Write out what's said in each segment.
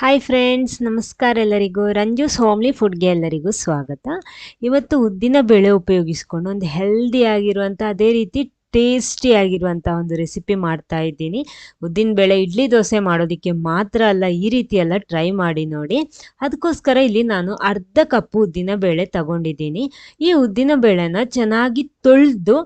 Hi friends ನಮಸ್ಕಾರ ಎಲ್ಲರಿಗೂ. ರಂಜೂಸ್ homely ಫುಡ್ಗೆ ಎಲ್ಲರಿಗೂ ಸ್ವಾಗತ. ಇವತ್ತು ಉದ್ದಿನ ಬೇಳೆ ಉಪಯೋಗಿಸ್ಕೊಂಡು ಒಂದು ಹೆಲ್ದಿ ಆಗಿರುವಂಥ ಅದೇ ರೀತಿ ಟೇಸ್ಟಿ ಆಗಿರುವಂಥ ಒಂದು ರೆಸಿಪಿ ಮಾಡ್ತಾ ಇದ್ದೀನಿ. ಉದ್ದಿನ ಬೇಳೆ ಇಡ್ಲಿ ದೋಸೆ ಮಾಡೋದಕ್ಕೆ ಮಾತ್ರ ಅಲ್ಲ, ಈ ರೀತಿ ಎಲ್ಲ ಟ್ರೈ ಮಾಡಿ ನೋಡಿ. ಅದಕ್ಕೋಸ್ಕರ ಇಲ್ಲಿ ನಾನು ಅರ್ಧ ಕಪ್ಪು ಉದ್ದಿನ ಬೇಳೆ ತಗೊಂಡಿದ್ದೀನಿ. ಈ ಉದ್ದಿನ ಬೇಳೆನ ಚೆನ್ನಾಗಿ ತೊಳೆದು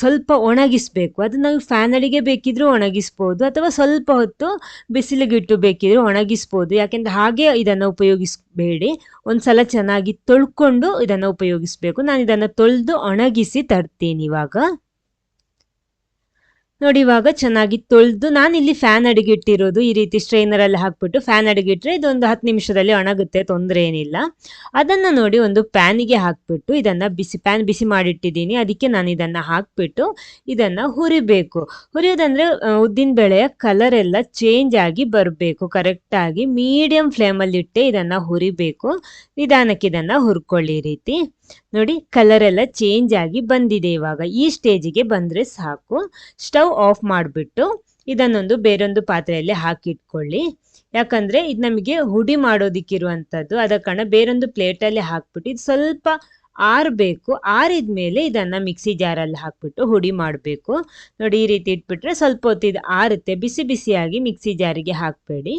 ಸ್ವಲ್ಪ ಒಣಗಿಸಬೇಕು. ಅದು ನಾವು ಫ್ಯಾನ್ ಅಡಿಗೆ ಬೇಕಿದ್ರೂ ಒಣಗಿಸ್ಬೋದು, ಅಥವಾ ಸ್ವಲ್ಪ ಹೊತ್ತು ಬಿಸಿಲಿಗಿಟ್ಟು ಬೇಕಿದ್ರೂ ಒಣಗಿಸ್ಬೋದು. ಯಾಕೆಂದರೆ ಹಾಗೆ ಇದನ್ನು ಉಪಯೋಗಿಸಬೇಡಿ. ಒಂದ್ಸಲ ಚೆನ್ನಾಗಿ ತೊಳ್ಕೊಂಡು ಇದನ್ನು ಉಪಯೋಗಿಸಬೇಕು. ನಾನು ಇದನ್ನು ತೊಳೆದು ಒಣಗಿಸಿ ತರ್ತೀನಿ ಇವಾಗ. ನೋಡಿ, ಇವಾಗ ಚೆನ್ನಾಗಿ ತೊಳೆದು ನಾನಿಲ್ಲಿ ಫ್ಯಾನ್ ಅಡಿಗೆ ಇಟ್ಟಿರೋದು ಈ ರೀತಿ ಸ್ಟ್ರೈನರಲ್ಲಿ ಹಾಕ್ಬಿಟ್ಟು ಫ್ಯಾನ್ ಅಡಿಗೆ ಇಟ್ಟರೆ ಇದೊಂದು ಹತ್ತು ನಿಮಿಷದಲ್ಲಿ ಒಣಗುತ್ತೆ, ತೊಂದರೆ ಏನಿಲ್ಲ. ಅದನ್ನು ನೋಡಿ ಒಂದು ಪ್ಯಾನಿಗೆ ಹಾಕ್ಬಿಟ್ಟು ಇದನ್ನು ಬಿಸಿ, ಪ್ಯಾನ್ ಬಿಸಿ ಮಾಡಿಟ್ಟಿದ್ದೀನಿ. ಅದಕ್ಕೆ ನಾನು ಇದನ್ನು ಹಾಕ್ಬಿಟ್ಟು ಇದನ್ನು ಹುರಿಬೇಕು. ಹುರಿಯೋದಂದ್ರೆ ಉದ್ದಿನ ಬೇಳೆಯ ಕಲರ್ ಎಲ್ಲ ಚೇಂಜ್ ಆಗಿ ಬರಬೇಕು. ಕರೆಕ್ಟಾಗಿ ಮೀಡಿಯಂ ಫ್ಲೇಮಲ್ಲಿ ಇಟ್ಟೆ ಇದನ್ನು ಹುರಿಬೇಕು. ನಿಧಾನಕ್ಕೆ ಇದನ್ನು ಹುರ್ಕೊಳ್ಳಿ ರೀತಿ. ನೋಡಿ ಕಲರ್ ಎಲ್ಲ ಚೇಂಜ್ ಆಗಿ ಬಂದಿದೆ ಇವಾಗ. ಈ ಸ್ಟೇಜಿಗೆ ಬಂದರೆ ಸಾಕು. ಸ್ಟವ್ ಆಫ್ ಮಾಡಿಬಿಟ್ಟು ಇದನ್ನೊಂದು ಬೇರೊಂದು ಪಾತ್ರೆಯಲ್ಲಿ ಹಾಕಿಟ್ಕೊಳ್ಳಿ. ಯಾಕಂದರೆ ಇದು ನಮಗೆ ಹುಡಿ ಮಾಡೋದಿಕ್ಕಿರುವಂಥದ್ದು. ಅದ ಕಾರಣ ಬೇರೊಂದು ಪ್ಲೇಟಲ್ಲಿ ಹಾಕ್ಬಿಟ್ಟು ಇದು ಸ್ವಲ್ಪ ಆರಬೇಕು. ಆರಿದ ಮೇಲೆ ಇದನ್ನು ಮಿಕ್ಸಿ ಜಾರಲ್ಲಿ ಹಾಕ್ಬಿಟ್ಟು ಹುಡಿ ಮಾಡಬೇಕು. ನೋಡಿ, ಈ ರೀತಿ ಇಟ್ಬಿಟ್ರೆ ಸ್ವಲ್ಪ ಹೊತ್ತು ಇದು ಆರುತ್ತೆ. ಬಿಸಿ ಬಿಸಿಯಾಗಿ ಮಿಕ್ಸಿ ಜಾರಿಗೆ ಹಾಕಬೇಡಿ.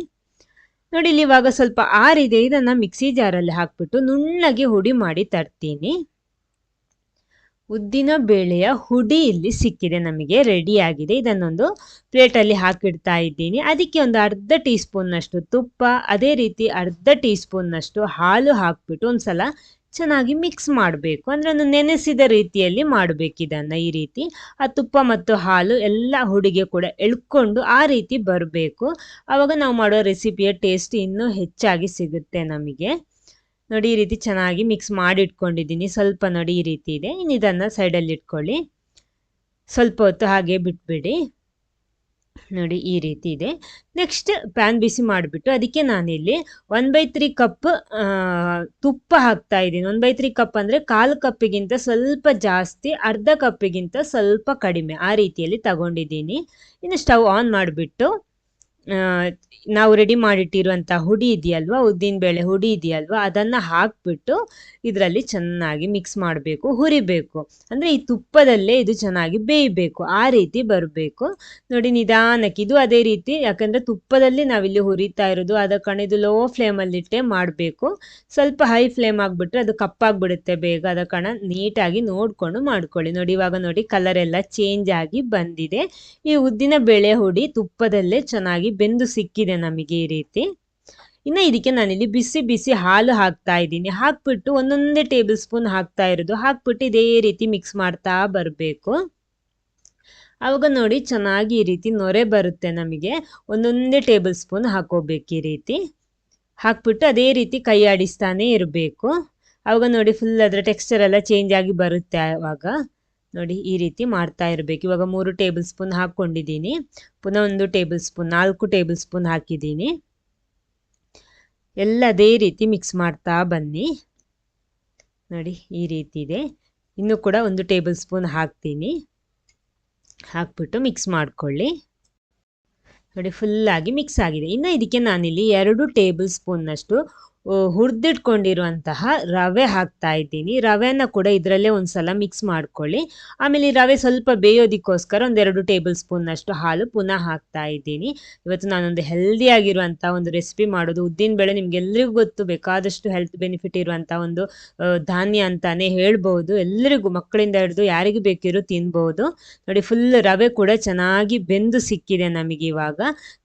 ನೋಡಿ, ಇಲ್ಲಿ ಇವಾಗ ಸ್ವಲ್ಪ ಆರಿದೆ ಇದನ್ನು ಮಿಕ್ಸಿ ಜಾರಲ್ಲಿ ಹಾಕ್ಬಿಟ್ಟು ನುಣ್ಣಗೆ ಹುಡಿ ಮಾಡಿ ತರ್ತೀನಿ. ಉದ್ದಿನ ಬೇಳೆಯ ಹುಡಿ ಇಲ್ಲಿ ಸಿಕ್ಕಿದೆ ನಮಗೆ. ರೆಡಿ ಆಗಿದೆ. ಇದನ್ನೊಂದು ಪ್ಲೇಟಲ್ಲಿ ಹಾಕಿಡ್ತಾ ಇದ್ದೀನಿ. ಅದಕ್ಕೆ ಒಂದು ಅರ್ಧ ಟೀ ಸ್ಪೂನ್ನಷ್ಟು ತುಪ್ಪ, ಅದೇ ರೀತಿ ಅರ್ಧ ಟೀ ಸ್ಪೂನ್ನಷ್ಟು ಹಾಲು ಹಾಕ್ಬಿಟ್ಟು ಒಂದ್ಸಲ ಚೆನ್ನಾಗಿ ಮಿಕ್ಸ್ ಮಾಡಬೇಕು. ಅಂದರೆ ಒಂದು ನೆನೆಸಿದ ರೀತಿಯಲ್ಲಿ ಮಾಡಬೇಕು ಇದನ್ನು ಈ ರೀತಿ. ಆ ತುಪ್ಪ ಮತ್ತು ಹಾಲು ಎಲ್ಲ ಹುಡಿಗೆ ಕೂಡ ಎಳ್ಕೊಂಡು ಆ ರೀತಿ ಬರಬೇಕು. ಆವಾಗ ನಾವು ಮಾಡೋ ರೆಸಿಪಿಯ ಟೇಸ್ಟ್ ಇನ್ನೂ ಹೆಚ್ಚಾಗಿ ಸಿಗುತ್ತೆ ನಮಗೆ. ನೋಡಿ, ಈ ರೀತಿ ಚೆನ್ನಾಗಿ ಮಿಕ್ಸ್ ಮಾಡಿ ಇಟ್ಕೊಂಡಿದ್ದೀನಿ ಸ್ವಲ್ಪ ನೋಡಿ ಈ ರೀತಿ ಇದೆ. ಇನ್ನು ಇದನ್ನು ಸೈಡಲ್ಲಿ ಇಟ್ಕೊಳ್ಳಿ. ಸ್ವಲ್ಪ ಹೊತ್ತು ಹಾಗೆ ಬಿಟ್ಬಿಡಿ. ನೋಡಿ ಈ ರೀತಿ ಇದೆ. ನೆಕ್ಸ್ಟ್ ಪ್ಯಾನ್ ಬಿಸಿ ಮಾಡಿಬಿಟ್ಟು ಅದಕ್ಕೆ ನಾನಿಲ್ಲಿ ಒನ್ ಬೈ ತ್ರೀ ಕಪ್ ತುಪ್ಪ ಹಾಕ್ತಾ ಇದ್ದೀನಿ. ಒನ್ ಬೈ ತ್ರೀ ಕಪ್ ಅಂದರೆ ಕಾಲು ಕಪ್ಪಿಗಿಂತ ಸ್ವಲ್ಪ ಜಾಸ್ತಿ, ಅರ್ಧ ಕಪ್ಪಿಗಿಂತ ಸ್ವಲ್ಪ ಕಡಿಮೆ ಆ ರೀತಿಯಲ್ಲಿ ತಗೊಂಡಿದ್ದೀನಿ. ಇನ್ನು ಸ್ಟವ್ ಆನ್ ಮಾಡಿಬಿಟ್ಟು ನಾವು ರೆಡಿ ಮಾಡಿಟ್ಟಿರುವಂಥ ಹುಡಿ ಇದೆಯಲ್ವಾ ಉದ್ದಿನಬೇಳೆ ಹುಡಿ ಇದೆಯಲ್ವಾ, ಅದನ್ನು ಹಾಕ್ಬಿಟ್ಟು ಇದರಲ್ಲಿ ಚೆನ್ನಾಗಿ ಮಿಕ್ಸ್ ಮಾಡಬೇಕು, ಹುರಿಬೇಕು. ಅಂದರೆ ಈ ತುಪ್ಪದಲ್ಲೇ ಇದು ಚೆನ್ನಾಗಿ ಬೇಯಬೇಕು, ಆ ರೀತಿ ಬರಬೇಕು. ನೋಡಿ, ನಿಧಾನಕ್ಕೆ ಇದು ಅದೇ ರೀತಿ, ಯಾಕಂದರೆ ತುಪ್ಪದಲ್ಲಿ ನಾವಿಲ್ಲಿ ಹುರಿತಾ ಇರೋದು, ಅದ ಇದು ಲೋ ಫ್ಲೇಮಲ್ಲಿಟ್ಟೆ ಮಾಡಬೇಕು. ಸ್ವಲ್ಪ ಹೈ ಫ್ಲೇಮ್ ಆಗಿಬಿಟ್ರೆ ಅದು ಕಪ್ಪಾಗ್ಬಿಡುತ್ತೆ ಬೇಗ, ಅದ ಕಣ ನೀಟಾಗಿ ನೋಡಿಕೊಂಡು ಮಾಡ್ಕೊಳ್ಳಿ. ನೋಡಿ, ಇವಾಗ ನೋಡಿ ಕಲರ್ ಎಲ್ಲ ಚೇಂಜ್ ಆಗಿ ಬಂದಿದೆ. ಈ ಉದ್ದಿನ ಬೇಳೆ ಹುಡಿ ತುಪ್ಪದಲ್ಲೇ ಚೆನ್ನಾಗಿ ಬೆಂದು ಸಿಕ್ಕಿದೆ ನಮಗೆ ಈ ರೀತಿ. ಇನ್ನು ಇದಕ್ಕೆ ನಾನಿಲ್ಲಿ ಬಿಸಿ ಬಿಸಿ ಹಾಲು ಹಾಕ್ತಾ ಇದ್ದೀನಿ. ಹಾಕ್ಬಿಟ್ಟು ಒಂದೊಂದೇ ಟೇಬಲ್ ಸ್ಪೂನ್ ಹಾಕ್ತಾ ಇರೋದು. ಹಾಕ್ಬಿಟ್ಟು ಇದೇ ರೀತಿ ಮಿಕ್ಸ್ ಮಾಡ್ತಾ ಬರಬೇಕು. ಆವಾಗ ನೋಡಿ ಚೆನ್ನಾಗಿ ಈ ರೀತಿ ನೊರೆ ಬರುತ್ತೆ ನಮಗೆ. ಒಂದೊಂದೇ ಟೇಬಲ್ ಸ್ಪೂನ್ ಹಾಕೋಬೇಕು ಈ ರೀತಿ. ಹಾಕ್ಬಿಟ್ಟು ಅದೇ ರೀತಿ ಕೈ ಆಡಿಸ್ತಾನೆ ಇರಬೇಕು. ಆವಾಗ ನೋಡಿ ಫುಲ್ ಅದರ ಟೆಕ್ಸ್ಚರ್ ಎಲ್ಲ ಚೇಂಜ್ ಆಗಿ ಬರುತ್ತೆ ಆವಾಗ ನೋಡಿ, ಈ ರೀತಿ ಮಾಡ್ತಾ ಇರಬೇಕು. ಇವಾಗ ಮೂರು ಟೇಬಲ್ ಸ್ಪೂನ್ ಹಾಕ್ಕೊಂಡಿದ್ದೀನಿ. ಪುನಃ ಒಂದು ಟೇಬಲ್ ಸ್ಪೂನ್, ನಾಲ್ಕು ಟೇಬಲ್ ಸ್ಪೂನ್ ಹಾಕಿದ್ದೀನಿ. ಎಲ್ಲ ಅದೇ ರೀತಿ ಮಿಕ್ಸ್ ಮಾಡ್ತಾ ಬನ್ನಿ. ನೋಡಿ, ಈ ರೀತಿ ಇದೆ. ಇನ್ನೂ ಕೂಡ ಒಂದು ಟೇಬಲ್ ಸ್ಪೂನ್ ಹಾಕ್ತೀನಿ. ಹಾಕ್ಬಿಟ್ಟು ಮಿಕ್ಸ್ ಮಾಡ್ಕೊಳ್ಳಿ. ನೋಡಿ ಫುಲ್ಲಾಗಿ ಮಿಕ್ಸ್ ಆಗಿದೆ. ಇನ್ನು ಇದಕ್ಕೆ ನಾನಿಲ್ಲಿ ಎರಡು ಟೇಬಲ್ ಸ್ಪೂನ್ನಷ್ಟು ಹುರಿದಿಟ್ಕೊಂಡಿರುವಂತಹ ರವೆ ಹಾಕ್ತಾ ಇದ್ದೀನಿ. ರವೆನ ಕೂಡ ಇದರಲ್ಲೇ ಒಂದು ಸಲ ಮಿಕ್ಸ್ ಮಾಡ್ಕೊಳ್ಳಿ. ಆಮೇಲೆ ರವೆ ಸ್ವಲ್ಪ ಬೇಯೋದಕ್ಕೋಸ್ಕರ ಒಂದೆರಡು ಟೇಬಲ್ ಸ್ಪೂನ್ನಷ್ಟು ಹಾಲು ಪುನಃ ಹಾಕ್ತಾ ಇದ್ದೀನಿ. ಇವತ್ತು ನಾನೊಂದು ಹೆಲ್ದಿ ಆಗಿರುವಂತಹ ಒಂದು ರೆಸಿಪಿ ಮಾಡೋದು, ಉದ್ದಿನ ಬೇಳೆ ನಿಮ್ಗೆಲ್ರಿಗೂ ಗೊತ್ತು, ಬೇಕಾದಷ್ಟು ಹೆಲ್ತ್ ಬೆನಿಫಿಟ್ ಇರುವಂಥ ಒಂದು ಧಾನ್ಯ ಅಂತಾನೆ ಹೇಳ್ಬೋದು. ಎಲ್ಲರಿಗೂ ಮಕ್ಕಳಿಂದ ಹಿಡಿದು ಯಾರಿಗೂ ಬೇಕಿರೋ ತಿನ್ಬೋದು. ನೋಡಿ ಫುಲ್ ರವೆ ಕೂಡ ಚೆನ್ನಾಗಿ ಬೆಂದು ಸಿಕ್ಕಿದೆ ನಮಗೆ ಇವಾಗ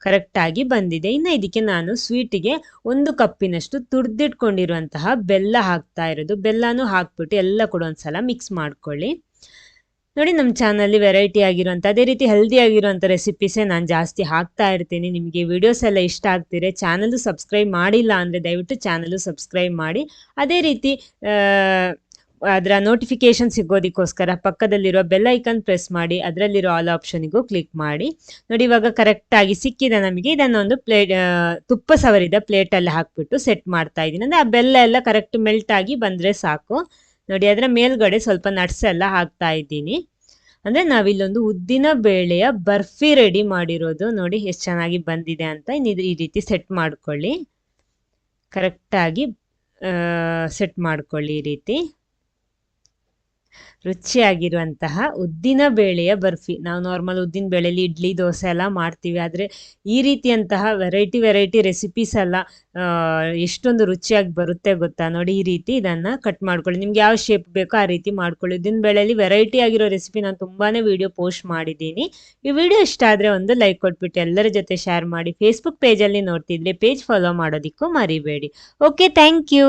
ಕರೆಕ್ಟಾಗಿ ಬಂದಿದೆ. ಇನ್ನು ಇದಕ್ಕೆ ನಾನು ಸ್ವೀಟಿಗೆ ಒಂದು ಕಪ್ಪಿನಷ್ಟು ತುರ್ದಿಟ್ಕೊಂಡಿರುವಂತಹ ಬೆಲ್ಲ ಹಾಕ್ತಾ ಇರೋದು. ಬೆಲ್ಲನೂ ಹಾಕ್ಬಿಟ್ಟು ಎಲ್ಲ ಕೂಡ ಒಂದ್ಸಲ ಮಿಕ್ಸ್ ಮಾಡ್ಕೊಳ್ಳಿ. ನೋಡಿ ನಮ್ಮ ಚಾನಲ್ಲಿ ವೆರೈಟಿ ಆಗಿರುವಂಥ ಅದೇ ರೀತಿ ಹೆಲ್ದಿ ಆಗಿರುವಂಥ ರೆಸಿಪೀಸೇ ನಾನು ಜಾಸ್ತಿ ಹಾಕ್ತಾ ಇರ್ತೀನಿ. ನಿಮಗೆ ವಿಡಿಯೋಸ್ ಎಲ್ಲ ಇಷ್ಟ ಆಗ್ತಿದೆ ಚಾನಲ್ಲು ಸಬ್ಸ್ಕ್ರೈಬ್ ಮಾಡಿಲ್ಲ ಅಂದರೆ ದಯವಿಟ್ಟು ಚಾನಲ್ಲು ಸಬ್ಸ್ಕ್ರೈಬ್ ಮಾಡಿ. ಅದೇ ರೀತಿ ಅದರ ನೋಟಿಫಿಕೇಶನ್ ಸಿಗೋದಕ್ಕೋಸ್ಕರ ಪಕ್ಕದಲ್ಲಿರೋ ಬೆಲ್ ಐಕನ್ ಪ್ರೆಸ್ ಮಾಡಿ, ಅದರಲ್ಲಿರೋ ಆಲ್ ಆಪ್ಷನಿಗೂ ಕ್ಲಿಕ್ ಮಾಡಿ. ನೋಡಿ, ಇವಾಗ ಕರೆಕ್ಟಾಗಿ ಸಿಕ್ಕಿದೆ ನಮಗೆ ಇದನ್ನೊಂದು ಪ್ಲೇಟ್ ತುಪ್ಪ ಸವರಿದ ಪ್ಲೇಟಲ್ಲಿ ಹಾಕ್ಬಿಟ್ಟು ಸೆಟ್ ಮಾಡ್ತಾ ಇದ್ದೀನಿ. ಅಂದರೆ ಆ ಬೆಲ್ಲ ಎಲ್ಲ ಕರೆಕ್ಟ್ ಮೆಲ್ಟ್ ಆಗಿ ಬಂದರೆ ಸಾಕು. ನೋಡಿ, ಅದರ ಮೇಲ್ಗಡೆ ಸ್ವಲ್ಪ ನಟ್ಸ್ ಎಲ್ಲ ಹಾಕ್ತಾ ಇದ್ದೀನಿ. ಅಂದರೆ ನಾವಿಲ್ಲೊಂದು ಉದ್ದಿನ ಬೇಳೆಯ ಬರ್ಫಿ ರೆಡಿ ಮಾಡಿರೋದು. ನೋಡಿ, ಎಷ್ಟು ಚೆನ್ನಾಗಿ ಬಂದಿದೆ ಅಂತ ಇನ್ನು ಈ ರೀತಿ ಸೆಟ್ ಮಾಡ್ಕೊಳ್ಳಿ. ಕರೆಕ್ಟಾಗಿ ಸೆಟ್ ಮಾಡ್ಕೊಳ್ಳಿ ಈ ರೀತಿ. ರುಚಿಯಾಗಿರುವಂತಹ ಉದ್ದಿನ ಬೇಳೆಯ ಬರ್ಫಿ. ನಾವು ನಾರ್ಮಲ್ ಉದ್ದಿನ ಬೇಳೆಲಿ ಇಡ್ಲಿ, ದೋಸೆ ಎಲ್ಲ ಮಾಡ್ತೀವಿ. ಆದರೆ ಈ ರೀತಿಯಂತಹ ವೆರೈಟಿ ವೆರೈಟಿ ರೆಸಿಪೀಸ್ ಎಲ್ಲ ಎಷ್ಟೊಂದು ರುಚಿಯಾಗಿ ಬರುತ್ತೆ ಗೊತ್ತಾ? ನೋಡಿ ಈ ರೀತಿ ಇದನ್ನು ಕಟ್ ಮಾಡ್ಕೊಳ್ಳಿ. ನಿಮ್ಗೆ ಯಾವ ಶೇಪ್ ಬೇಕೋ ಆ ರೀತಿ ಮಾಡ್ಕೊಳ್ಳಿ. ಉದ್ದಿನ ಬೇಳೆಯಲ್ಲಿ ವೆರೈಟಿ ಆಗಿರೋ ರೆಸಿಪಿ ನಾನು ತುಂಬಾ ವಿಡಿಯೋ ಪೋಸ್ಟ್ ಮಾಡಿದ್ದೀನಿ. ಈ ವಿಡಿಯೋ ಇಷ್ಟ ಆದರೆ ಒಂದು ಲೈಕ್ ಕೊಟ್ಬಿಟ್ಟು ಎಲ್ಲರ ಜೊತೆ ಶೇರ್ ಮಾಡಿ. ಫೇಸ್ಬುಕ್ ಪೇಜಲ್ಲಿ ನೋಡ್ತಿದ್ರೆ ಪೇಜ್ ಫಾಲೋ ಮಾಡೋದಕ್ಕೂ ಮರಿಬೇಡಿ. Okay thank you